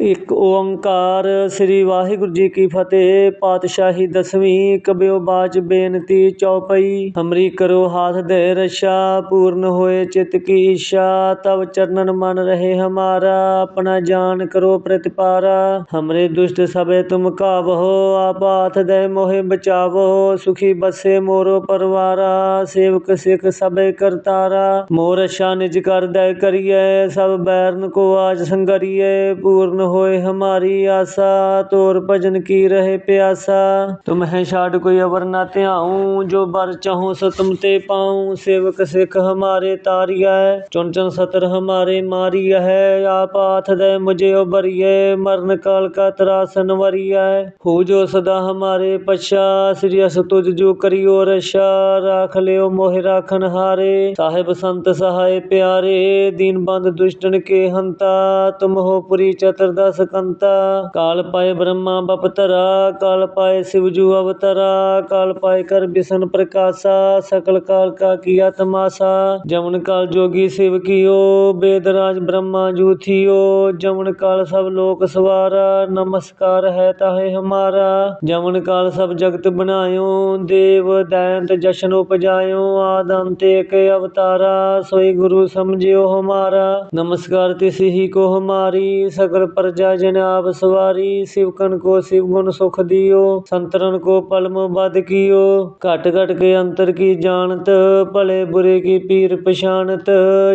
ਇੱਕ ਓੰਕਾਰ ਸ੍ਰੀ ਵਾਹਿਗੁਰੂ ਜੀ ਕੀ ਫਤਿਹ, ਪਾਤਸ਼ਾਹੀ ਦਸਵੀਂ ਕਬਿਓ ਬਾਚ ਬੇਨਤੀ ਚੌਪਈ। ਹਮਰੀ ਕਰੋ ਹਾਥ ਦੇ ਰਛਾ ਪੂਰਨ ਹੋਏ ਚਿਤ ਕੀ ਇੱਛਾ ਤਬ ਚਰਨਨ ਮਨ ਰਹੇ ਹਮਾਰਾ, ਆਪਣਾ ਜਾਨ ਕਰੋ ਪ੍ਰਤਿਪਾਰਾ। ਹਮਰੇ ਦੁਸ਼ਟ ਸਭੇ ਤੁਮ ਕਾਵਹੋ, ਆਪ ਹਾਥ ਦੇ ਮੋਹਿ ਬਚਾਵੋ ਸੁਖੀ ਬਸੇ ਮੋਰੋ ਪਰਵਾਰਾ, ਸੇਵਕ ਸਿੱਖ ਸਭੇ ਕਰਤਾਰਾ। ਮੋਰ ਅੱਛਾ ਨਿਜ ਕਰ ਦੈ ਕਰੀਏ ਸਭ ਬੈਰਨ ਕੋ ਆਜ ਸੰਗਰੀਏ ਪੂਰਨ ਹੋਏ ਹਮਾਰੀ ਆਸਾ, ਤੋਰ ਭਜਨ ਕੀ ਰਹੇ ਪਿਆਸਾ। ਤੁਮ ਹੈ ਛਾੜ ਕੋਈ ਅਵਰ ਨਾ ਧਿਆਉ, ਜੋ ਬਰ ਚਾਹੂੰ ਸੋ ਤੁਮ ਤੇ ਪਾਉ। ਸੇਵਕ ਸਿੱਖ ਹਮਾਰੇ ਤਾਰੀਐ ਚੁਨ ਚੁਨ ਸਤਰ ਹਮਾਰੇ ਮਾਰੀਐ। ਆਪ ਹਾਥ ਦੇ ਮੁਝੇ ਉਬਰੀਏ ਮਰਨ ਕਾਲ ਕਾ ਤਰਾਸਨ ਵਰੀਐ ਹੋ ਜੋ ਸਦਾ ਹਮਾਰੇ ਪਛਾ, ਸ੍ਰੀ ਅਸ ਤੁਜ ਜੋ ਕਰਿਓ ਰਸ਼ਾ ਰਾਖ ਲਿਓ ਮੋਹਿ ਰਾਖਨ ਹਾਰੇ, ਸਾਹਿਬ ਸੰਤ ਸਹਾਇ ਪਿਆਰੇ। ਦੀਨ ਬੰਦ ਦੁਸ਼ਟਨ ਕੇ ਹੰਤਾ, ਤੁਮ ਹੋ ਪੁਰੀ ਚਤਰ ਸਕੰਤਾ ਸਕੰਤਾ, ਕਾਲ ਪਾਏ ਬ੍ਰਹਮਾ ਬਪਤਰਾ, ਕਾਲ ਪਾਏ ਸਿਵਜੂ ਅਵਤਰਾ, ਕਾਲ ਪਾਏ ਕਰ ਬਿਸ਼ਨ ਪ੍ਰਕਾਸ਼ਾ, ਸਕਲ ਕਾਲ ਕਾ ਕੀਆ ਤਮਾਸ਼ਾ ਜਮਨ ਕਾਲ ਜੋਗੀ ਸਿਵ ਕੀਓ ਬੇਦਰਾਜ ਬ੍ਰਹਮਾ ਜੂਥਿਓ ਜਮਨ ਕਾਲ ਸਭ ਲੋਕ ਸਵਾਰਾ, ਨਮਸਕਾਰ ਹੈ ਤਾਹੇ ਹਮਾਰਾ, ਜਮਨ ਕਾਲ ਸਭ ਜਗਤ ਬਨਾਇਓ ਦੇਵ ਦੈਂਤ ਜਸ਼ਨ ਉਪਜਾਇਓ, ਆਦਮ ਤੇ ਇੱਕ ਅਵਤਾਰਾ, ਸੋਈ ਗੁਰੂ ਸਮਝਿਓ ਹਮਾਰਾ, ਨਮਸਕਾਰ ਤਿਸ ਹੀ ਕੋ ਹਮਾਰੀ, ਸਕਲ ਪਰ प्रजा जन आप सवारी शिवकन को शिव गुण सुख दियो संतरन को पलम बद कियो घट घट के अंतर की जानत भले बुरे की पीर पछानत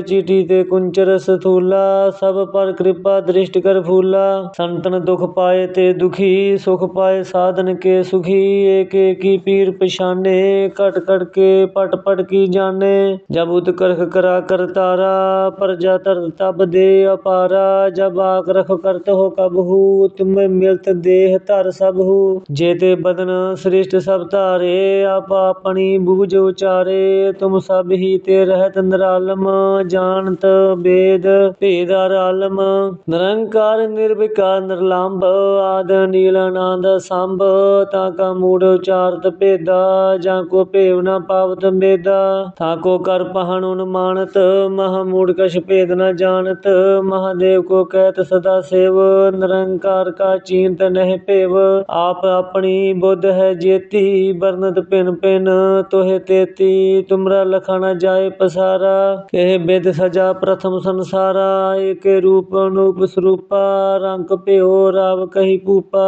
चीटी ते कुंचर सथूला सब पर कृपा दृष्ट कर फूला संतन दुख पाए ते दुखी सुख पाए साधन के सुखी एक एक की पीर पछाने कट कट के पट पट की जाने जब उत करख करा कर तारा प्रजा तर तब दे अपारा जब आक ਸੰਤ ਹੋ ਕਬਹੂ ਤੁਮੇ ਮਿਲਤ ਦੇਹ ਧਰ ਸਭਹੂ ਜੇ ਤੇ ਬਦਨ ਸ੍ਰਿਸ਼ਟ ਸਭ ਧਾਰੇ, ਆਪ ਆਪਣੀ ਬੂਝ ਉਚਾਰੇ, ਤੁਮ ਸਭ ਹੀ ਤੇ ਰਹਿਤ ਨਿਰਾਲਮ, ਜਾਣਤ ਬੇਦ ਭੇਦਾਰ ਆਲਮ ਨਿਰੰਕਾਰ ਨਿਰਵਿਕਾਰ ਨਿਰਲੰਭ, ਆਦ ਨੀਲ ਆਨੰਦ ਸੰਭ, ਤਾਂ ਕਾ ਮੂੜ ਉਚਾਰਤ ਭੇਦਾ, ਜਾਂ ਕੋ ਭੇਵ ਨਾ ਪਾਵਤ ਮੇਦਾ। ਤਾਂ ਕੋ ਕਰ ਪਹਣ ਅਨੁਮਾਨਤ ਮਹਾ ਮੂੜ ਕਛ ਭੇਦ ਨਾ ਜਾਣਤ, ਮਹਾਦੇਵ ਕੋ ਕਹਿਤ ਸਦਾ ਸੇਵ ਨਿਰੰਕਾਰ ਕਾ ਚੀਨਤ ਨਹਿ ਭੇਵ ਆਪ ਆਪਣੀ ਬੁੱਧ ਹੈ ਜੇਤੀ ਬਰਨਤ ਪਿਨ ਪਿਨ ਤੋਹਿ ਤੇਤੀ। ਤੁਮਰਾ ਲਖਾ ਜਾਏ ਪਸਾਰਾ ਇਹ ਬਿਦ ਸਜਾ ਪ੍ਰਥਮ ਸੰਸਾਰਾ। ਏਕੇ ਰੂਪ ਅਨੂਪ ਸਰੂਪਾ, ਰੰਗ ਭਿਓ ਰਾਵ ਕਹੀ ਪੂਪਾ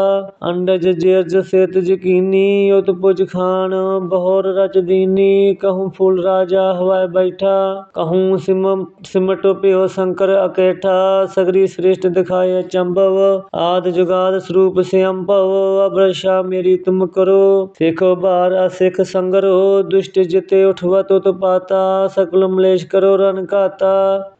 ਅੰਡਜ ਜੇਰਜ ਸੇਤ ਜਕੀਨੀ ਉਤ ਪੁਜ ਖਾਨ ਬਹੁਰ ਰਚ ਦੀਨੀ। ਕਹੂੰ ਫੂਲ ਰਾਜਾ ਹਵਾਏ ਬੈਠਾ, ਕਹੂੰ ਸਿਮ, ਸਿਮਟ ਭਿਓ ਸ਼ੰਕਰ ਅਕੇਠਾ। ਸਗਰੀ ਸ੍ਰਿਸ਼ਟ ਦਿਖਾਏ ਚੰਬਵ, ਆਦ ਜੁਗਾਦ ਸਰੂਪ ਸਿਅੰਭਵ ਅਬਰਸ਼ਾ ਮੇਰੀ ਤੁਮ ਕਰੋ। ਸਿਖ ਬਾਰ ਅਸਿਖ ਸੰਗਰੋ, ਦੁਸ਼ਟ ਜਿਤੇ ਉਠਵਾ ਤੁਤ ਪਾਤਾ ਸਕਲ ਮਲੇਸ਼ ਕਰੋ ਰਨ ਘਾਤਾ।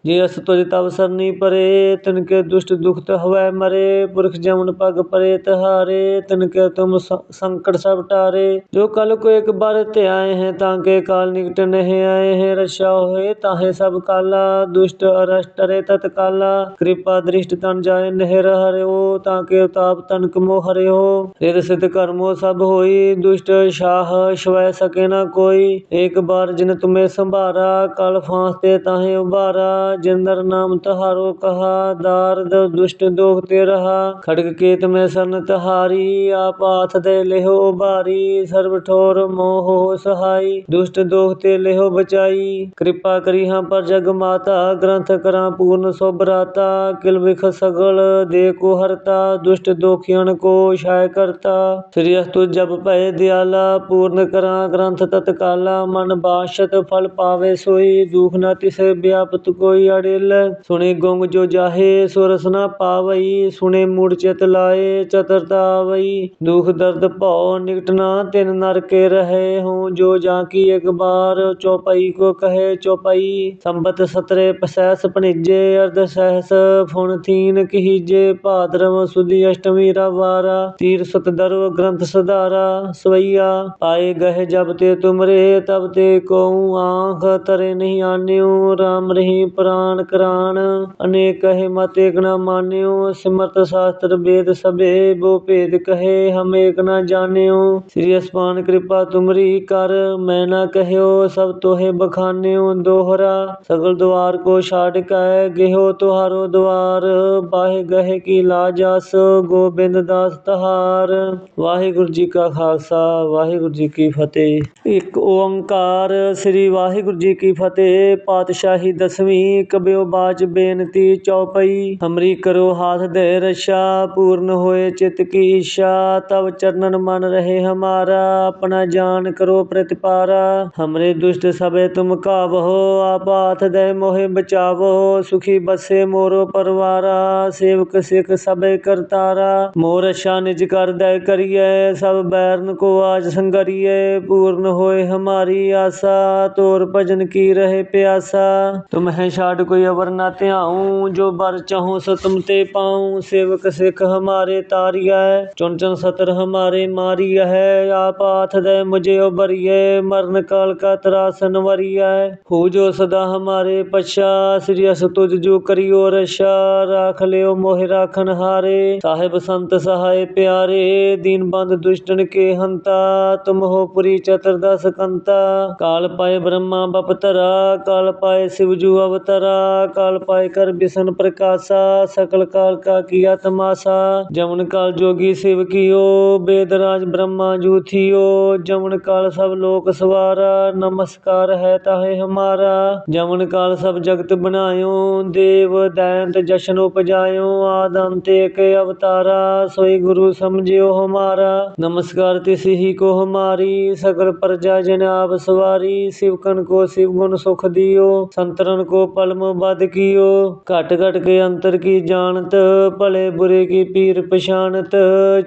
ਜੇ ਅਸ ਤੁਜ ਤਵ ਸਰਨੀ ਪਰੇ, ਤਿਨ ਕੇ ਦੁਸ਼ਟ ਦੁਖਤ ਹਵੈ ਮਰੇ। ਪੁਰਖ ਜਮਨ ਪਗ ਪਰੇ ਤਹਾਰੇ, ਤਿਨ ਕੇ ਤੁਮ ਸੰਕਟ ਸਭ ਟਾਰੇ। ਜੋ ਕਲ ਕੋ ਇੱਕ ਬਾਰ ਧਿਆਏ ਹੈ, ਤਾਂ ਕੇ ਕਾਲ ਨਿਕਟ ਨਹੀਂ ਆਏ ਹੈ। ਰਸ਼ਾ ਹੋਏ ਤਾਹੇ ਸਭ ਕਾਲਾ, ਦੁਸ਼ਟ ਅਰਸ਼ ਟਰੇ ਤਤ ਕਾਲਾ ਕਿਰਪਾ ਦ੍ਰਿਸ਼ਟ ਤਨ ਜਾਏ ਨਹਿ ਹਰਿਓ, ਤਾਂ ਕੇ ਉਤਾਪ ਤਨਕ ਮੋ ਹਰਿਓ। ਰਿਦ ਸਿਧ ਕਰਮੋ ਸਭ ਹੋਈ, ਦੁਸ਼ਟ ਸ਼ਾਹ ਸ਼ਵੈ ਸਕੇ ਨਾ ਕੋਈ। ਏਕ ਬਾਰ ਜਿਨ ਤੁਮੇ ਸੰਭਾਰਾ, ਕਲ ਫਾਂਸ ਤੇ ਤਾਹੇ ਉਬਾਰਾ ਜਿਨ ਨਰ ਨਾਮ ਤਹਾਰੋ ਕਹਾ ਦਾਰਦ ਦੁਸ਼ਟ ਦੋਖ ਤੇ ਰਹਾ। ਖੜਗ ਕੇਤ ਮੈਂ ਸਨ ਤਹਾਰੀ, ਆਪ ਆਥ ਦੇ ਲਿਹੋ ਉਬਾਰੀ ਸਰਬ ਠੋਰ ਮੋਹ ਸਹਾਈ, ਦੁਸ਼ਟ ਦੋਖ ਤੇ ਲਿਹੋ ਬਚਾਈ। ਕਿਰਪਾ ਕਰੀ ਹਾਂ ਪਰ ਜਗ ਮਾਤਾ, ਗ੍ਰੰਥ ਕਰਾਂ ਪੂਰਨ ਸੋਭਰਾਤਾ ਕਿਲ ਵਿਖ ਸਗਲ ਦੇ ਕੋ ਹਰਤਾ, ਦੁਸ਼ਟ ਦੋਖੀਆਂ ਕੋ ਛਾਇ ਕਰਤਾ। ਸ੍ਰੀ ਅਸਤੁ ਜਪ ਭਏ ਦਿਆਲਾ, ਪੂਰਨ ਕਰਾਂ ਗ੍ਰੰਥ ਤਤਕਾਲਾ, ਮਨ ਬਾਸ਼ਤ ਫਲ ਪਾਵੇ ਸੋਈ, ਦੁਖ ਨਾ ਤਿਸੇ ਵਿਆਪਤ ਕੋਈ ਅੜਿਲ। ਸੁਣੇ ਗੁੰਗ ਜੋ ਜਾਹੇ ਸੋ ਰਸਨਾ ਪਾਵਈ, ਸੁਣੇ ਮੂੜ ਚਿਤ ਲਾਏ ਚਤਰਤਾ ਆਵਈ ਦੁਖ ਦਰਦ ਭਉ ਨਿਕਟ ਨਾ, ਤਿਨ ਨਰ ਕੇ ਰਹੇ ਹੂੰ ਜੋ ਜਾਂ ਕੀ ਇੱਕ ਬਾਰ। ਚੌਪਈ ਕੋ ਕਹੇ ਚੌਪਈ, ਸੰਬਤ ਸਤਰੇ ਪਸੈਸ ਭਣਿਜੇ, ਅਰਧ ਸਹਿਸ ਫੁਣ ਥੀਨ ਕਹੀਜੇ ਭਾਦਰਵ ਸੁਦੀ ਅਸ਼ਟਮੀ ਰਵਾਰਾ ਤੀਰ ਸਤ ਦਰਵ ਗ੍ਰੰਥ ਸਧਾਰਾ, ਸਵਈਆ ਪਾਏ ਗਹਿ ਜਬ ਤੇ ਤੁਮਰੇ ਤਬ ਤੇ ਕਉ ਆਂਖ ਤਰੇ ਨਹੀਂ ਆਨਿਓ RAM ਰਹੀ ਪ੍ਰਾਨ ਕਰਾਨ। ਅਨੇਕ ਕਹੇ ਮਤ ਏਕ ਮਾਨਿਓ, ਸਿਮਰਤ ਸ਼ਾਸਤਰ ਵੇਦ ਸਭੇ, ਬੋ ਭੇਦ ਕਹੇ, ਹਮ ਏਕ ਨਾ ਜਾਣਿਓ। ਸ੍ਰੀ ਅਸਮਾਨ ਕਿਰਪਾ ਤੁਮਰੀ ਕਰ, ਮੈਂ ਨਾ ਕਹਿਓ, ਸਭ ਤੋਹੇ ਬਖਾਨਿਓ ਦੋਹਰਾ। ਸਗਲ ਦੁਆਰ ਕੋ ਛਾੜ ਕੈ, ਗਿਹੋ ਤੁਹਾਰੋ ਦੁਆਰ, ਬਾਹੇ ਗਹਿ ਕੀ ਲਾਜਸ ਗੋਬਿੰਦ ਦਾਸ ਤਹਾਰ। ਵਾਹਿਗੁਰੂ ਜੀ ਕਾ ਖਾਲਸਾ, ਵਾਹਿਗੁਰੂ ਜੀ ਕੀ ਫਤਿਹ। ਇੱਕ ਓੰਕਾਰ, ਸ੍ਰੀ ਵਾਹਿਗੁਰੂ ਜੀ ਕੀ ਫਤਿਹ। ਪਾਤਸ਼ਾਹੀ ਦਸਵੀਂ, ਕਬਿਓ ਬਾਚ ਬੇਨਤੀ ਚੌਪਈ। ਹਮਰੀ ਕਰੋ ਹਾਥ ਦੇ ਰਛਾ, ਪੂਰਨ ਹੋਏ ਚਿਤ ਕੀ ਇੱਛਾ। ਤਬ ਚਰਨਨ ਮਨ ਰਹੇ ਹਮਾਰਾ, ਆਪਣਾ ਜਾਨ ਕਰੋ ਪ੍ਰਤਿਪਾਰਾ। ਹਮਰੇ ਦੁਸ਼ਟ ਸਭੇ ਤੁਮ ਕਾਵਹੋ ਆਪ ਹਾਥ ਦੇ ਮੋਹਿ ਬਚਾਵੋ। ਸੁਖੀ ਬਸੇ ਮੋਰੋ ਪਰਵਾਰਾ ਸੇ ਸੇਵਕ ਸਿਖ ਸਭੇ ਕਰਤਾਰਾ ਮੋਰ ਅੱਛਾ ਨਿਜ ਕਰ ਦੈ ਕਰੀਏ ਸਭ ਬੈਰਨ ਕੋ ਆਜ ਸੰਗਰੀਏ ਪੂਰਨ ਹੋਏ ਹਮਾਰੀ ਆਸਾ, ਤੋਰ ਭਜਨ ਕੀ ਰਹੇ ਪਿਆਸਾ। ਤੁਮ ਹੈ ਛਾੜ ਕੋਈ ਅਵਰ ਨਾ ਧਿਆਉ, ਜੋ ਬਰ ਚਾਹੂੰ ਸੋ ਤੇ ਪਾਉ, ਸੇਵਕ ਸਿਖ ਹਮਾਰੇ ਤਾਰੀਐ ਚੁਨ ਚੁਨ ਸਤਰ ਹਮਾਰੇ ਮਾਰੀਐ, ਆਪ ਹਾਥ ਦੇ ਮੁਝੇ ਉਬਰੀਏ ਮਰਨ ਕਾਲ ਕਾ ਤਰਾਸਨ ਵਰੀਐ। ਹੋ ਜੋ ਸਦਾ ਹਮਾਰੇ ਪਛਾ, ਸ੍ਰੀ ਅਸ ਤੁਜ ਜੋ ਕਰਿਓ ਰਸ਼ਾ ਰਾਖ ਲਿਓ ਮੋਹਿ ਰਾਖਨ ਹਾਰੇ, ਸਾਹਿਬ ਸੰਤ ਸਹਾਇ ਪਿਆਰੇ, ਦੀਨ ਬੰਦ ਦੁਸ਼ਟਨ ਕੇ ਹੰਤਾ, ਤੁਮ ਹੋ ਪੁਰੀ ਚਤੁਰਦਸ ਕੰਤਾ। ਕਾਲ ਪਾਏ ਬ੍ਰਹਮਾ ਬਪਤਰਾ ਕਾਲ ਪਾਏ ਸਿਵ ਜੂ ਅਵਤਰਾ, ਕਾਲ ਪਾਏ ਕਰ ਬਿਸ਼ਨ ਪ੍ਰਕਾਸ਼ਾ, ਸਕਲ ਕਾਲ ਕਾ ਕੀਆ ਤਮਾਸਾ ਜਮਨ ਕਾਲ ਜੋਗੀ ਸਿਵ ਕੀਓ ਬੇਦਰਾਜ ਬ੍ਰਹਮਾ ਜੂਥਿਓ ਜਮਨ ਕਾਲ ਸਭ ਲੋਕ ਸਵਾਰਾ, ਨਮਸਕਾਰ ਹੈ ਤਾਹੇ ਹਮਾਰਾ। ਜਮਨ ਕਾਲ ਸਭ ਜਗਤ ਬਣਾਇਓ, ਦੇਵ ਦੈਂਤ ਜਸ਼ਨ ਉਪਜਾਇਓ। ਆਦ ਅੰਤ ਏਕ ਅਵਤਾਰਾ, ਸੋਈ ਗੁਰੂ ਸਮਝਿਓ ਹਮਾਰਾ। ਨਮਸਕਾਰ ਤਿਸ ਹੀ ਕੋ ਹਮਾਰੀ, ਸਗਲ ਪ੍ਰਜਾ ਜਨ ਆਪ ਸਵਾਰੀ ਸਿਵਕਨ ਕੋ ਸਿਵ ਗੁਣ ਸੁਖ ਦਿਓ, ਸੰਤਰਨ ਕੋ ਪਲਮ ਬਦ ਕੀਓ। ਘਟ ਘਟ ਕੇ ਅੰਤਰ ਕੀ ਜਾਣਤ, ਭਲੇ ਬੁਰੇ ਕੀ ਪੀਰ ਪਛਾਨਤ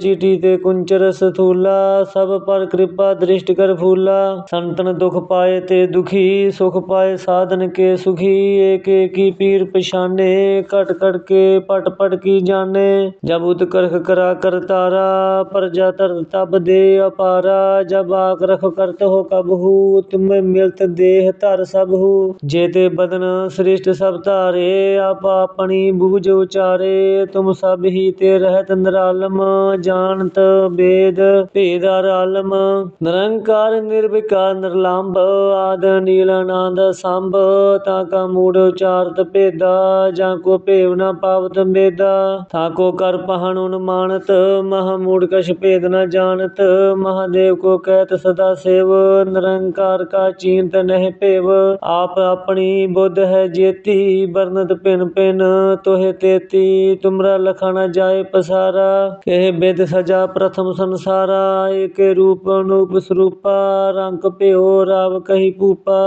ਚੀਟੀ ਤੇ ਕੁੰਚਰ ਸਥੂਲਾ, ਸਭ ਪਰ ਕਿਰਪਾ ਦ੍ਰਿਸ਼ਟ ਕਰ ਫੂਲਾ। ਸੰਤਨ ਦੁਖ ਪਾਏ ਤੇ ਦੁਖੀ, ਸੁਖ ਪਾਏ ਸਾਧਨ ਕੇ ਸੁਖੀ, ਏਕ ਏਕੀ ਪੀਰ ਪਛਾਨੇ ਘਟ ਘਟ ਕੇ ਪਟ ਪਟ ਜਾਣੇ? ਜਬ ਉਤ ਕਰਾ ਕਰਤਾਰਾ ਪ੍ਰਜਾ ਤਰ ਤਬ ਦੇ ਅਪਾਰਾ, ਜਬ ਆਕ ਕਰਤ ਹੋ ਕਬਹੂ ਤੁਮ ਮਿਲਤ ਦੇਹ ਧਰ ਸਭੂ ਜੇਤੇ ਬਦਨ ਸ੍ਰਿਸ਼ਟ ਸਭ ਧਾਰੇ, ਆਪ ਆਪਣੀ ਬੂਝ ਉਚਾਰੇ, ਤੁਮ ਸਭ ਹੀ ਤੇ ਰਹਿਤ ਨਿਰਾਲਮ, ਜਾਣਤ ਬੇਦ ਭੇਦਾਰ ਆਲਮ ਨਿਰੰਕਾਰ ਨਿਰਵਿਕਾਰ ਨਿਰਲੰਭ, ਆਦ ਨੀਲ ਆਨੰਦ ਸੰਭ, ਤਾ ਕਾ ਮੂੜ ਉਚਾਰਤ ਭੇਦਾ, ਜਾਂ ਕੋ ਭੇਵ ਨਾ ਪਾਵਤ ਮੇ ਥਾ ਕੋ ਕਰ ਪਹਣ ਉਨਮਾਨਤ ਮਹਾ ਮੂੜ ਕਛ ਭੇਦ ਨ ਜਾਣਤ, ਮਹਾਦੇਵ ਕੋ ਕਹਿਤ ਸਦਾ ਸੇਵ, ਨਿਰੰਕਾਰ ਕਾ ਚੀਨਤ ਨਹਿ ਭੇਵ ਆਪ ਆਪਣੀ ਬੁੱਧ ਹੈ ਜੇਤੀ ਬਰਨਤ ਪਿਨ ਪਿਨ, ਤੋਹਿ ਤੇਤੀ, ਤੁਮਰਾ ਲਖਾ ਜਾਏ ਪਸਾਰਾ। ਕਹਿ ਬਿਦ ਸਜਾ ਪ੍ਰਥਮ ਸੰਸਾਰਾ, ਏਕੇ ਰੂਪ ਅਨੂਪ ਸਰੂਪਾ, ਰੰਗ ਭਿਓ ਰਾਵ ਕਹੀ ਭੂਪਾ।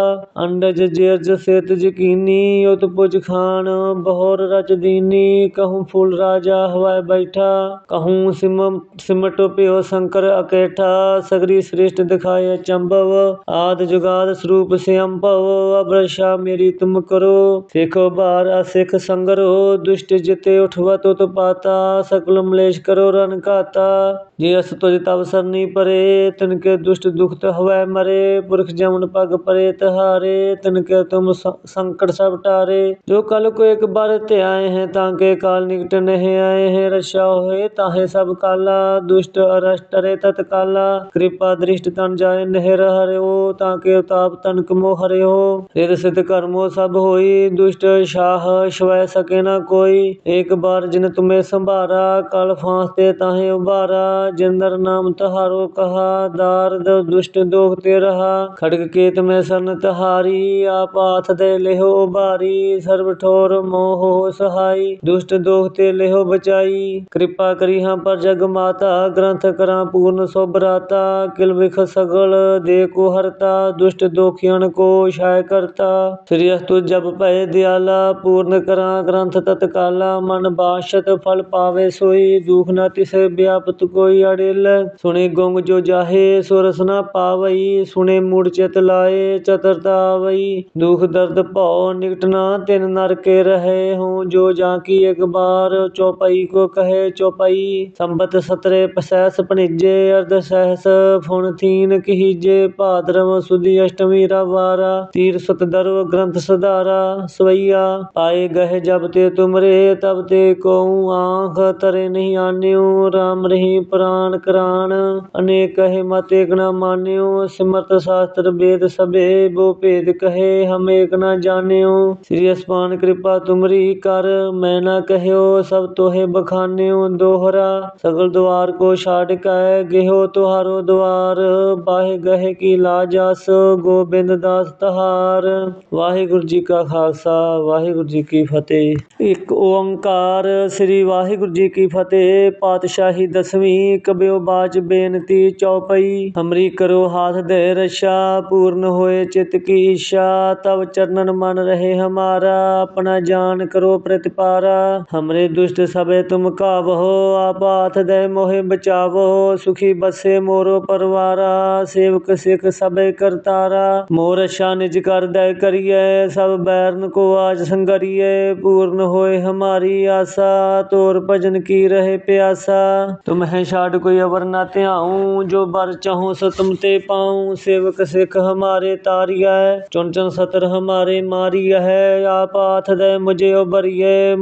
ਅੰਡਜ ਜੇਰਜ ਸੇਤ ਜਕੀਨੀ ਉਤ ਪੁਜ ਖਾਨ, ਬਹੁਰ ਰਚ ਦੀਨੀ, ਕਹੂੰ ਫੂਲ ਰਾਜਾ ਹਵਾਏ ਬੈਠਾ, ਕਹੂੰ ਸਿਮ, ਸਿਮਟ ਭਿਓ ਸ਼ੰਕਰ ਅਕੇਠਾ, ਸਗਰੀ ਸ੍ਰਿਸ਼ਟ ਦਿਖਾਏ ਚੰਭਵ ਆਦ ਜੁਗਾਦ ਸਰੂਪ ਸਿਅੰਭਵ ਅਬਰਸ਼ਾ ਮੇਰੀ ਤੁਮ ਕਰੋ, ਸਿਖੋ ਬਾਰ ਅਸਿਖ ਸੰਗਰੋ, ਦੁਸ਼ਟ ਜਿਤੇ ਉਠਵਤ ਉਤ ਪਾਤਾ, ਸਕਲ ਮਲੇਸ਼ ਕਰੋ ਰਨ ਘਾਤਾ, ਜੇ ਅਸ ਤੁਜ ਤਬ ਸਰਨੀ ਪਰੇ ਤਿਨ ਕੇ ਦੁਸ਼ਟ ਦੁਖਤ ਹਵੈ ਮਰੇ, ਪੁਰਖ ਜਮਨ ਪਗ ਪਰੇ ਤਹਾਰੇ ਤਿਨ ਕੇ ਤੁਮ ਸੰਕਟ ਸਭ ਟਾਰੇ, ਜੋ ਕਲ ਕੋ ਇੱਕ ਬਾਰ ਧਿਆਏ ਹੈ ਤਾਂ ਕੇ ਕਾਲ ਨਿਕਟ ਨਹਿ ਆਏ ਹੈ ਰਛਾ ਹੋਏ, ਤਾਹੇ ਸਭ ਕਾਲਾ, ਦੁਸ਼ਟ ਅਰਸ਼ਟ ਟਰੇ ਤਤ ਕਾਲਾ। ਕਿਰਪਾ ਦ੍ਰਿਸ਼ਟ ਤਨ ਜਾਏ ਨਹਿ ਹਰਿਓ, ਤਾਂ ਕੇ ਉਤਾਪ ਤਨਕ ਮੋ ਹਰਿਓ। ਰਿਦ ਸਿਧ ਕਰਮੋ ਸਭ ਹੋਈ, ਦੁਸ਼ਟ ਸ਼ਾਹ ਸ਼ਵੈ ਸਕੇ ਨਾ ਕੋਈ। ਇੱਕ ਬਾਰ ਜਿਨ ਤੁਮੇ ਸੰਭਾਰਾ, ਕਲ ਫਾਂਸ ਤੇ ਤਾਹੇ ਉਬਾਰਾ ਜਿੰਦਰ ਨਾਮ ਤਹਾਰੋ ਕਹਾ, ਦਾਰਦ ਦੁਸ਼ਟ ਦੋਖ ਤੇ ਰਹਾ। ਖੜਗ ਕੇਤ ਮੈਂ ਸਰਨ ਤਹਾਰੀ, ਆਪ ਹਾਥ ਦੇ ਲਿਹੋ ਉਬਾਰੀ ਸਰਬ ਠੋਰ ਮੋਹ ਸਹਾਈ। ਦੁਸ਼ਟ ਦੋਖ ਤੇ ਲਿਹੋ ਬਚਾਈ। ਕਿਰਪਾ ਕਰੀ ਹਾਂ ਪਰ ਜਗ ਮਾਤਾ, ਗ੍ਰੰਥ ਕਰਾਂ ਪੂਰਨ ਸੋਭਰਾਤਾ। ਕਿਲ ਵਿਖ ਸਗਲ ਦੇ ਕੋ ਹਰਤਾ, ਦੁਸ਼ਟ ਦੋਖੀਆਂ ਕੋ ਛਾਇ ਕਰਤਾ। ਸ੍ਰੀ ਅਸਤੁ ਜਪ ਭਏ ਦਿਆਲਾ, ਪੂਰਨ ਕਰਾਂ ਗ੍ਰੰਥ ਤਤਕਾਲਾ। ਮਨ ਬਾਸ਼ਤ ਫਲ ਪਾਵੇ ਸੋਈ, ਦੁਖ ਨਾ ਤਿਸੇ ਵਿਆਪਤ ਕੋਈ ਅੜਿਲ। ਸੁਣੇ ਗੁੰਗ ਜੋ ਜਾਹੇ ਸੋ ਨਾ ਪਾਵਈ। ਸੁਣੇ ਮੂੜ ਚਿਤ ਲਾਏ ਚਤਰਤਾ ਆਵਈ ਦੁਖ ਦਰਦ ਭਉ ਨਿਕਟ ਨਾ ਤਿਨ ਨਰ ਕੇ ਰਹੇ। ਹੂੰ ਜੋ ਜਾਂ ਕੀ ਇੱਕ ਬਾਰ ਚੌਪਈ ਕੋ ਕਹੇ ਚੌਪਈ, ਸੰਬਤ ਸਤਰੇ ਪਸੈਸ ਭਣਿਜੇ ਅਰਧ ਸਹਿਸ ਫੁਣ ਥੀਨ ਕਹੀਜੇ, ਭਾਦਰਵ ਸੁਦੀ ਅਸ਼ਟਮੀ ਰਵਾਰਾ, ਤੀਰ ਸਤ ਦਰਵ ਗ੍ਰੰਥ ਸਧਾਰਾ, ਸਵਈਆ, ਪਾਏ ਗਹਿ ਜਬ ਤੇ ਤੁਮਰੇ ਤਬ ਤੇ ਕਉ ਆਂਖ ਤਰੇ ਨਹੀਂ ਆਨਿਓ, ਰਾਮ ਰਹੀ ਪ੍ਰਾਨ ਕਰਾਨ, ਅਨੇਕ ਕਹੇ ਮਤ ਏਕ ਨਾ ਮਾਨਿਓ, ਸਿਮਰਤ ਸ਼ਾਸਤਰ ਵੇਦ ਸਭੇ, ਬੋ ਭੇਦ ਕਹੇ ਹਮ ਏਕ ਨਾ ਜਾਣਿਓ, ਸ੍ਰੀ ਅਸਮਾਨ ਕਿਰਪਾ ਤੁਮਰੀ ਕਰ, ਮੈਂ ਨਾ ਕਹੇ ਰਹਿਓ, ਸਭ ਤੋਹੇ ਬਖਾਨਿਓ ਦੋਹਰਾ। ਸਗਲ ਦੁਆਰ ਕੋ ਛਾੜ ਕੈ ਗਿਹੋ ਤੁਹਾਰੋ ਦਵਾਰ। ਬਾਹੇ ਗਹਿ ਕੀ ਲਾਜਸ, ਗੋਬਿੰਦ ਦਾਸ ਤਹਾਰ। ਵਾਹਿਗੁਰੂ ਜੀ ਕਾ ਖਾਲਸਾ, ਵਾਹਿਗੁਰੂ ਜੀ ਕੀ ਫਤਿਹ। ਇੱਕ ਓੰਕਾਰ, ਸ੍ਰੀ ਵਾਹਿਗੁਰੂ ਜੀ ਕੀ ਫਤਿਹ। ਪਾਤਸ਼ਾਹੀ ਦਸਵੀਂ ਕਬਿਓ ਬਾਚ ਬੇਨਤੀ ਚੌਪਈ। ਹਮਰੀ ਕਰੋ ਹਾਥ ਦੇ ਰਸ਼ਾ ਪੂਰਨ ਹੋਏ ਚਿਤ ਕੀ ਇੱਛਾ। ਤਬ ਚਰਨਨ ਮਨ ਰਹੇ ਹਮਾਰਾ, ਆਪਣਾ ਜਾਨ ਕਰੋ ਪ੍ਰਤਿਪਾਰਾ। ਹਮਰੇ ਦੁਸ਼ਟ ਸਭੇ ਤੁਮ ਕਾਵਹੋ ਆਪ ਹਾਥ ਦੇ ਮੋਹਿ ਬਚਾਵੋ ਸੁਖੀ ਬਸੇ ਮੋਰੋ ਪਰਵਾਰਾ ਸੇਵਕ ਸਿਖ ਸਭੇ ਕਰਤਾਰਾ ਮੋਰ ਅੱਛਾ ਨਿਜ ਕਰ ਦੈ ਕਰੀਏ ਸਭ ਬੈਰਨ ਕੋ ਆਜ ਸੰਗਰੀਏ ਪੂਰਨ ਹੋਏ ਹਮਾਰੀ ਆਸਾ ਤੋਰ ਭਜਨ ਕੀ ਰਹੇ ਪਿਆਸਾ ਤੁਮ ਹੈ ਛਾੜ ਕੋਈ ਅਵਰ ਨਾ ਧਿਆਉ ਜੋ ਬਰ ਚਾਹੋ ਸੋ ਤੁਮ ਤੇ ਪਾਉ ਸੇਵਕ ਸਿਖ ਹਮਾਰੇ ਤਾਰੀਐ ਚੁਨ ਚੁਨ ਸਤਰ ਹਮਾਰੇ ਮਾਰੀਐ ਹੈ ਆਪ ਹਾਥ ਦੇ ਮੁਝੇ ਉਬਰੀਏ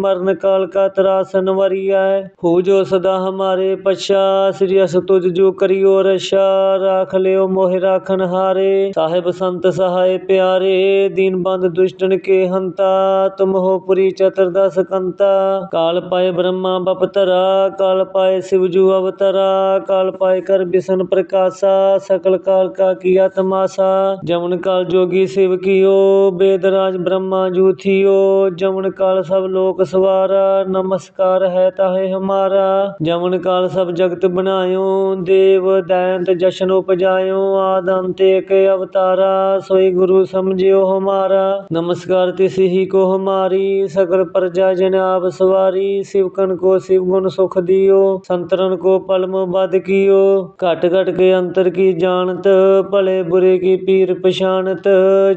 ਮਰਨ ਕਾਲ ਕਾ ਤਰਾਸਨ ਵਰੀਐ ਹੋ ਜੋ ਸਦਾ ਹਮਾਰੇ ਪਛਾ ਸ੍ਰੀ ਅਸ ਤੁਜ ਜੋ ਕਰਿਓ ਰਛਾ ਰਾਖ ਲਿਓ ਮੋਹਿ ਰਾਖਨ ਹਾਰੇ ਸਾਹਿਬ ਸੰਤ ਸਹਾਇ ਪਿਆਰੇ ਦੀਨ ਬੰਦ ਦੁਸ਼ਟਨ ਕੇ ਹੰਤਾ ਤੁਮ ਹੋ ਪੁਰੀ ਚਤੁਰਦਸ ਕੰਤਾ ਕਾਲ ਪਾਏ ਬ੍ਰਹਮਾ ਬਪਤਰਾ ਕਾਲ ਪਾਏ शिव जू अवतरा काल पाए कर बिसन प्रकाशा सकल काल का किया तमाशा जमन काल जोगी शिव कियो वेदराज ब्रह्मा जू थियो जमन काल सब लोक सवारा ਨਮਸਕਾਰ ਹੈ ਤਾਹੇ ਹਮਾਰਾ। ਜਮਨ ਕਾਲ ਸਭ ਜਗਤ ਬਣਾਇਓ, ਦੇਵ ਦੈਂਤ ਜਸ਼ਨ ਉਪਜਾਇਓ, ਆਦਮ ਤੇ ਇੱਕ ਅਵਤਾਰਾ, ਸੋਈ ਗੁਰੂ ਸਮਝਿਓ ਹਮਾਰਾ। ਨਮਸਕਾਰ ਤਿਸ ਹੀ ਕੋ ਹਮਾਰੀ, ਸਗਲ ਪ੍ਰਜਾ ਜਨ ਆਪ ਸਵਾਰੀ ਸਿਵਕਨ ਕੋ ਸਿਵ ਗੁਣ ਸੁਖ ਦਿਓ, ਸੰਤਰਨ ਕੋ ਪਲਮ ਬਦ ਕੀਓ। ਘਟ ਘਟ ਕੇ ਅੰਤਰ ਕੀ ਜਾਣਤ, ਭਲੇ ਬੁਰੇ ਕੀ ਪੀਰ ਪਛਾਣਤ,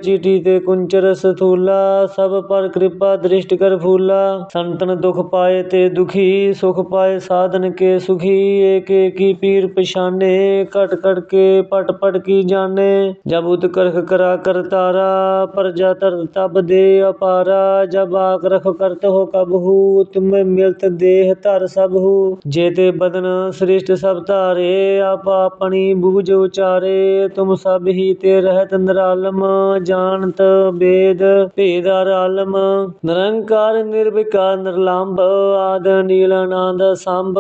ਚੀਟੀ ਤੇ ਕੁੰਚਰ ਸਥੂਲਾ ਸਭ ਪਰ ਕਿਰਪਾ ਦ੍ਰਿਸ਼ਟ ਕਰ ਫੂਲਾ। ਸੰਤਨ ਦੁਖ ਪਾਏ ਤੇ ਦੁਖੀ, ਸੁਖ ਪਾਏ ਸਾਧਨ ਕੇ ਸੁਖੀ, ਏਕ ਏਕੀ ਪੀਰ ਪਛਾਨੇ, ਘਟ ਘਟ ਕੇ ਪਟ ਪਟ ਕੀ ਜਾਣੇ। ਜਬ ਉਤ ਕਰਖ ਕਰਾ ਕਰਤਾਰਾ ਪ੍ਰਜਾ ਤਰ ਤਬ ਦੇ ਅਪਾਰਾ। ਜਬ ਆਕ ਰਖ ਕਰਤ ਹੋ ਕਬਹੂ ਤੁਮੇ ਮਿਲਤ ਦੇਹ ਧਰ ਸਭਹੂ ਜੇ ਤੇ ਬਦਨ ਸ੍ਰਿਸ਼ਟ ਸਭ ਧਾਰੇ, ਆਪ ਆਪਣੀ ਬੂਝ ਉਚਾਰੇ। ਤੁਮ ਸਭ ਹੀ ਤੇ ਰਹਿਤ ਨਿਰਾਲਮ, ਜਾਣਤ ਬੇਦ ਭੇਦ ਆਲਮ ਨਿਰੰਕਾਰ ਨਿਰਵਿਕਾਰ ਨਿਰਲ ਲੰਬ ਆਦ ਨੀਲ ਆਨੰਦ ਸੰਭ,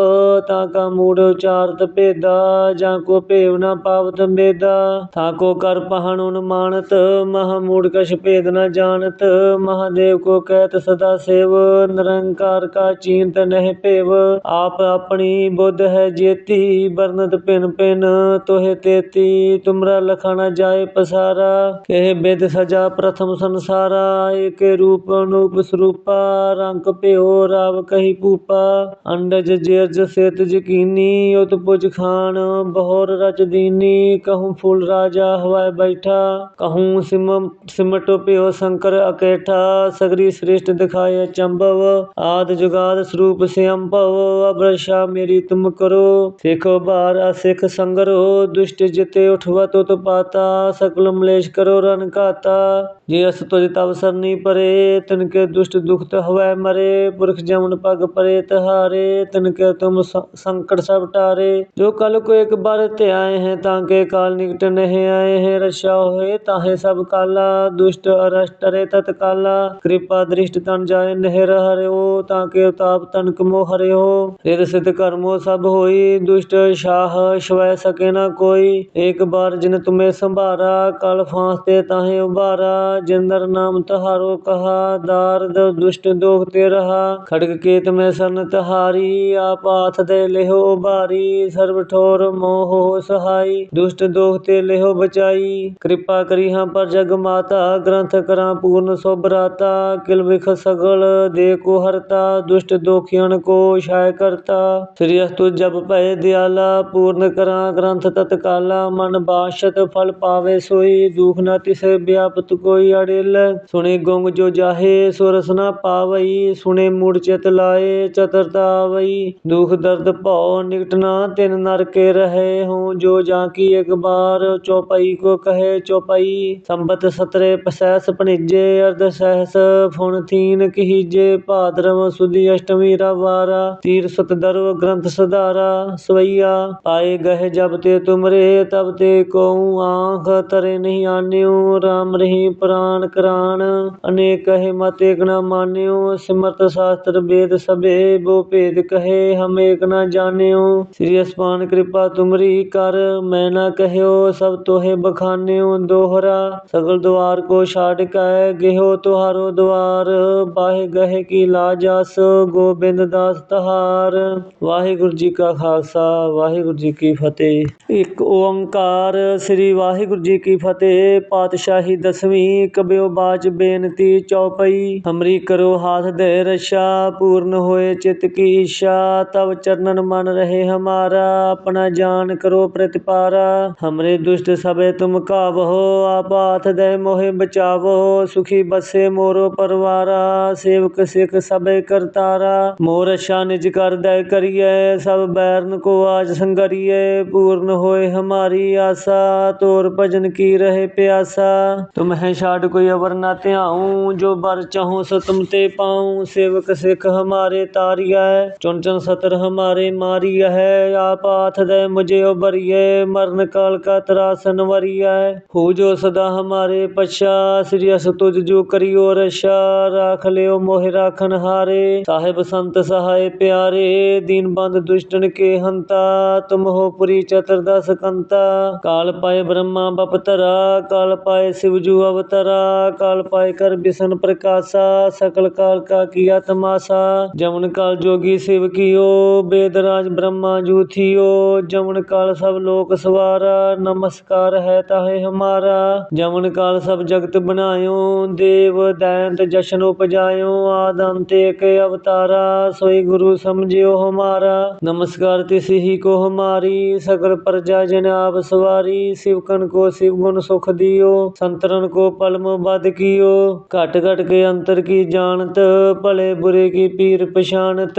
ਤਾਂ ਕਾ ਮੂੜ ਉਚਾਰਤ ਭੇਦਾ, ਜਾਂ ਕੋ ਭੇਵ ਨਾ ਪਾਵਤ ਮੇਦਾ। ਥਾ ਕੋ ਕਰ ਪਹਣ ਅਨੁਮਾਨਤ ਮਹਾ ਮੂੜ ਕਛ ਭੇਦ ਨਾ ਜਾਣਤ। ਮਹਾਦੇਵ ਕੋ ਕਹਿਤ ਸਦਾ ਸੇਵ, ਨਿਰੰਕਾਰ ਕਾ ਚਿੰਤ ਨਹਿ ਭੇਵ। ਆਪ ਆਪਣੀ ਬੁੱਧ ਹੈ ਜੇਤੀ ਬਰਨਤ ਪਿਨ ਪਿਨ, ਤੋਹੇ ਤੇਤੀ, ਤੁਮਰਾ ਲਖਾਣਾ ਜਾਏ ਪਸਾਰਾ। ਕਹਿ ਬਿਦ ਸਜਾ ਪ੍ਰਥਮ ਸੰਸਾਰਾ, ਏਕੇ ਰੂਪ ਅਨੂਪ ਸਰੂਪਾ, ਰੰਗ ਭਿਓ ਰਾਵ ਕਹੀ ਭੂਪਾ, ਅੰਡਜ ਜੇਰਜ ਸੇਤ ਜਕੀਨੀ ਉਤ ਪੁਜ ਖਾਨ, ਬਹੋਰ ਰਚ ਦੀਨੀ, ਕਹੂੰ ਫੂਲ ਰਾਜਾ ਹਵਾਏ ਬੈਠਾ, ਕਹੂੰ ਸਿਮ, ਸਿਮਟ ਭਿਓ ਸ਼ੰਕਰ ਅਕੇਠਾ, ਸਗਰੀ ਸ੍ਰਿਸ਼ਟ ਦਿਖਾਏ ਚੰਬਵ, ਆਦ ਜੁਗਾਦ ਸਰੂਪ ਸਿਅੰਭਵ, ਅਬਰਸ਼ਾ ਮੇਰੀ ਤੁਮ ਕਰੋ, ਸਿਖੋ ਬਾਰ ਅਸਿਖ ਸੰਗਰੋ, ਦੁਸ਼ਟ ਜਿਤੇ ਉਠਵਤ ਉਤ ਪਾਤਾ, ਸਕਲ ਮਲੇਸ਼ ਕਰੋ ਰਨ ਘਾਤਾ, ਜੇ ਅਸ ਤੁਜ ਤਵ ਸਰਨੀ ਪਰੇ, ਤਿਨ ਕੇ ਦੁਸ਼ਟ ਦੁਖਤ ਹਵੈ ਮਰੇ ਪੁਰਖ ਜਮਨ ਪਗ ਪਰੇ ਤਹਾਰੇ ਤਿਨ ਕੇ ਤੁਮ ਸੰਕਟ ਸਭ ਟਾਰੇ। ਜੋ ਕਲ ਕੋ ਇੱਕ ਬਾਰ ਧਿਆਏ ਹੈ, ਤਾਂ ਕੇ ਕਾਲ ਨਿਕਟ ਨਹਿ ਆਏ ਹੈ, ਰਛਾ ਹੋਏ ਤਾਹੇ ਸਭ ਕਾਲਾ, ਦੁਸ਼ਟ ਅਰਸ਼ਟ ਟਰੇ ਤਤ ਕਾਲਾ ਕਿਰਪਾ ਦ੍ਰਿਸ਼ਟ ਤਨ ਜਾਏ ਨਹਿ ਹਰਿਓ, ਤਾਂ ਕੇ ਉਤਾਪ ਤਨਕ ਮੋ ਹਰਿਓ। ਰਿਦ ਸਿਧ ਕਰਮੋ ਸਭ ਹੋਈ, ਦੁਸ਼ਟ ਸ਼ਾਹ ਸ਼ਵੈ ਸਕੇ ਨਾ ਕੋਈ। ਇੱਕ ਬਾਰ ਜਿਨ ਤੁਮੇ ਸੰਭਾਰਾ, ਕਲ ਫਾਂਸ ਤੇ ਤਾਹੇ ਉਬਾਰਾ ਜਿੰਦਰ ਨਾਮ ਤਹਾਰੋ ਕਹਾ, ਦਾਰਦ ਦੁਸ਼ਟ ਦੋਖ ਤੇ ਰਹਾ। ਖੜਗ ਕੇਤ ਮੈਂ ਸਰਨ ਤਹਾਰੀ ਆਪ ਹਾਥ ਦੇ ਲਿਹੋ ਉਬਾਰੀ ਸਰਬ ਠੋਰ ਮੋਹ ਸਹਾਈ। ਦੁਸ਼ਟ ਦੋਖ ਤੇ ਲਿਹੋ ਬਚਾਈ, ਕਿਰਪਾ ਕਰੀ ਹਾਂ ਪਰ ਜਗ ਮਾਤਾ, ਗ੍ਰੰਥ ਕਰਾਂ ਪੂਰਨ ਸੋਬਰਾਤਾ ਕਿਲ ਵਿਖ ਸਗਲ ਦੇ ਕੋ ਹਰਤਾ, ਦੁਸ਼ਟ ਦੋਖੀਆਂ ਕੋ ਛਾਇ ਕਰਤਾ। ਸ੍ਰੀ ਅਸਤੁ ਜਪ ਭਏ ਦਿਆਲਾ, ਪੂਰਨ ਕਰਾਂ ਗ੍ਰੰਥ ਤਤਕਾਲਾ। ਮਨ ਬਾਸ਼ਤ ਫਲ ਪਾਵੇ ਸੋਈ, ਦੁਖ ਨਾ ਤਿਸੇ ਵਿਆਪਤ ਕੋਈ ਅੜਿਲ। ਸੁਣੇ ਗੁੰਗ ਜੋ ਜਾਹੇ, ਸੁਰਸ ਨਾ ਪਾਵਈ, ਸੁਣੇ ਮੂੜ ਚਿਤ ਲਾਏ ਚਤਰਤਾ ਆਵਈ। ਦੁਖ ਦਰਦ ਭਉ, ਨਿਕਟ ਨਾ ਤਿਨ ਨਰ ਕੇ ਰਹੇ ਹੂੰ। ਜੋ ਜਾਂ ਕੀ ਇੱਕ ਬਾਰ, ਚੌਪਈ ਕੋ ਕਹੇ ਚੌਪਈ। ਸੰਬਤ ਸਤਰੇ ਪਸੈਸ ਭਣਿਜੇ, ਅਰਧ ਸਹਿਸ ਫੁਣ ਥੀਨ ਕਹੀਜੇ। ਭਾਦਰਵ ਸੁਦੀ ਅਸ਼ਟਮੀ ਰਵਾਰਾ ਤੀਰ ਸਤ ਦਰਵ ਗ੍ਰੰਥ ਸਧਾਰਾ। ਸਵਈਆ, ਪਾਏ ਗਹਿ ਜਬ ਤੇ ਤੁਮਰੇ, ਤਬ ਤੇ ਕਉ ਆਂਖ ਤਰੇ ਨਹੀਂ ਆਨਿਓ RAM ਰਹੀ ਪ੍ਰਾਨ ਕਰਾਨ, ਅਨੇਕ ਕਹੇ ਮਤ ਏਕ ਮਾਨਿਓ ਸਿਮਰਤ ਸਾ ਸ਼ਾਸਤਰ ਵੇਦ ਸਭੇ ਬੋ ਭੇਦ ਕਹੇ, ਹਮ ਏਕ ਨਾ ਜਾਣਿਓ। ਸ੍ਰੀ ਅਸਮਾਨ ਕਿਰਪਾ ਤੁਮਰੀ ਕਰ, ਮੈਂ ਨਾ ਕਹਿਓ, ਸਭ ਤੋਹੇ ਬਖਾਨਿਓ ਦੋਹਰਾ। ਸਗਲ ਦੁਆਰ ਕੋ ਛਾੜ ਕੈ ਗਿਓ ਤੁਹਾਰੋ ਦੁਆਰ। ਬਾਹੇ ਗਹੇ ਕੀ ਲਾਜਸ, ਗੋਬਿੰਦ ਦਾਸ ਤਹਾਰ। ਵਾਹਿਗੁਰੂ ਜੀ ਕਾ ਖਾਲਸਾ, ਵਾਹਿਗੁਰੂ ਜੀ ਕੀ ਫਤਿਹ। ਇੱਕ ਓੰਕਾਰ, ਸ੍ਰੀ ਵਾਹਿਗੁਰੂ ਜੀ ਕੀ ਫਤਿਹ। ਪਾਤਸ਼ਾਹੀ ਦਸਵੀਂ, ਕਬਿਓ ਬਾਚ ਬੇਨਤੀ ਚੌਪਈ। ਹਮਰੀ ਕਰੋ ਹਾਥ ਦੇ ਰਸ਼ਾ ਪੂਰਨ ਹੋਏ ਚਿਤ ਕੀ ਇੱਛਾ ਤਬ ਚਰਨਨ ਮਨ ਰਹੇ ਹਮਾਰਾ, ਆਪਣਾ ਜਾਨ ਕਰੋ ਪ੍ਰਤਿਪਾਰਾ। ਹਮਰੇ ਦੁਸ਼ਟ ਸਭੇ ਤੁਮ ਕਾਵਹੋ ਆਪ ਹਾਥ ਦੇ ਮੋਹਿ ਬਚਾਵੋ, ਸੁਖੀ ਬਸੇ ਮੋਰੋ ਪਰਵਾਰਾ, ਸੇਵਕ ਸਿੱਖ ਸਭੇ ਕਰਤਾਰਾ। ਮੋਰ ਅੱਛਾ ਨਿਜ ਕਰਦੈ ਕਰੀਐ ਸਭ ਬੈਰਨ ਕੋ ਆਜ ਸੰਗਰੀਐ ਪੂਰਨ ਹੋਏ ਹਮਾਰੀ ਆਸਾ, ਤੋਰ ਭਜਨ ਕੀ ਰਹੇ ਪਿਆਸਾ। ਤੁਮ ਹੈ ਛਾੜ ਕੋਈ ਅਵਰ ਨਾ ਧਿਆਉ, ਜੋ ਬਰ ਚਾਹੋ ਸੋ ਤੁਮ ਤੇ ਪਾਉ, ਸੇਵਕ ਸਿੱਖ ਹਮਾਰੇ ਤਾਰੀਆ ਹੈ ਚੁਣ ਚੁਣ ਸਤਰ ਹਮਾਰੇ ਮਾਰੀਆ ਹੈ ਆਪ ਆਥ ਦੇ ਮੁਝੇ ਉਬਰੀਏ ਮਰਨ ਕਾਲ ਕਾ ਤਰਾਸਨ ਵਰੀਆ ਹੈ ਹੋ ਜੋ ਸਦਾ ਹਮਾਰੇ ਪਛਾ, ਸ੍ਰੀ ਅਸ ਤੁਜ ਜੋ ਕਰਿਓ ਰਸ਼ਾ ਰਾਖ ਲਿਓ ਮੋਹਿ ਰਾਖਨ ਹਾਰੇ। ਸਾਹਿਬ ਸੰਤ ਸਹਾਇ ਪਿਆਰੇ, ਦੀਨ ਬੰਦ ਦੁਸ਼ਟਨ ਕੇ ਹੰਤਾ, ਤੁਮ ਹੋ ਪੁਰੀ ਚਤਰ ਦਸ ਕੰਤਾ ਕਾਲ ਪਾਏ ਬ੍ਰਹਮਾ ਬਪਤਰਾ, ਕਾਲ ਪਾਏ ਸਿਵ ਜੂ ਅਵਤਰਾ, ਕਾਲ ਪਾਏ ਕਰ ਬਿਸਨ ਪ੍ਰਕਾਸ਼ਾ, ਸਕਲ ਕਾਲ ਕਾ ਕੀਆ ਤਮਾਸਾ, ਜਮਨ ਕਾਲ ਜੋਗੀ ਸਿਵ ਕੀਓ, ਬੇਦਰਾਜ ਬ੍ਰਹਮਾ ਜੂਥਿਓ, ਜਮਨ ਕਾਲ ਸਭ ਲੋਕ ਸਵਾਰਾ, ਨਮਸਕਾਰ ਹੈ ਤਾਹੇ ਹਮਾਰਾ। ਜਮਨ ਕਾਲ ਸਭ ਜਗਤ ਬਨਾਇਓ ਦੇਵ ਦੈਂਤ ਜਸ਼ਨ ਉਪਜਾਇਓ ਆਦਮ ਤੇ ਇੱਕ ਅਵਤਾਰਾ, ਸੋਈ ਗੁਰੂ ਸਮਝਿਓ ਹਮਾਰਾ। ਨਮਸਕਾਰ ਤਿਸਹੀ ਹੀ ਕੋ ਹਮਾਰੀ ਸਗਰ ਪ੍ਰਜਾ ਜਨ ਆਪ ਸਵਾਰੀ ਸਿਵਕਨ ਕੋ ਸਿਵ ਗੁਣ ਸੁਖ ਦਿਓ, ਸੰਤਰਨ ਕੋ ਪਲਮ ਬਦ ਕੀਓ। ਘਟ ਘਟ ਕੇ ਅੰਤਰ ਕੀ ਜਾਣਤ, ਭਲੇ ਬੁਰੇ ਕੀ ਪੀਰ ਪਛਾਨਤ